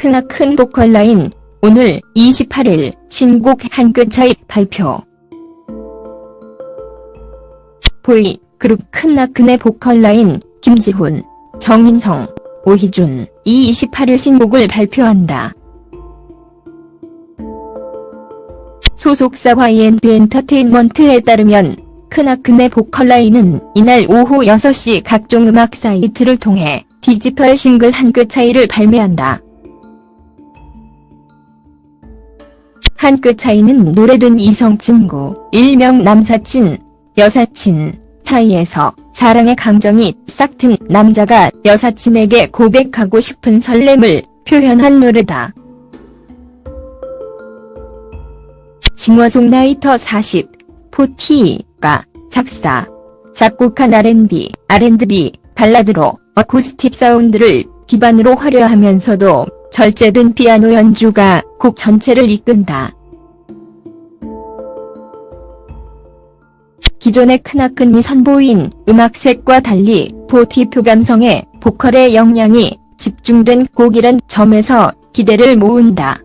크나큰 보컬 라인 오늘 28일 신곡 한 끗 차이 발표. 보이 그룹 크나큰의 보컬 라인 김지훈, 정인성, 오희준 이 28일 신곡을 발표한다. 소속사 YNB 엔터테인먼트에 따르면 크나큰의 보컬 라인은 이날 오후 6시 각종 음악 사이트를 통해 디지털 싱글 한 끗 차이를 발매한다. 한 끗 차이는 노래된 이성 친구, 일명 남사친, 여사친 사이에서 사랑의 감정이 싹튼 남자가 여사친에게 고백하고 싶은 설렘을 표현한 노래다. 싱어송라이터 40, 포티가 작사, 작곡한 R&B, R&B, 발라드로 어쿠스틱 사운드를 기반으로 화려하면서도 절제된 피아노 연주가 곡 전체를 이끈다. 기존의 크나큰이 선보인 음악색과 달리 포티표 감성의 보컬의 역량이 집중된 곡이란 점에서 기대를 모은다.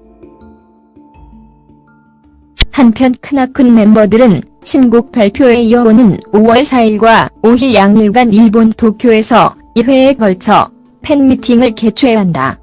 한편 크나큰 멤버들은 신곡 발표에 이어오는 5월 4일과 5일 양일간 일본 도쿄에서 2회에 걸쳐 팬미팅을 개최한다.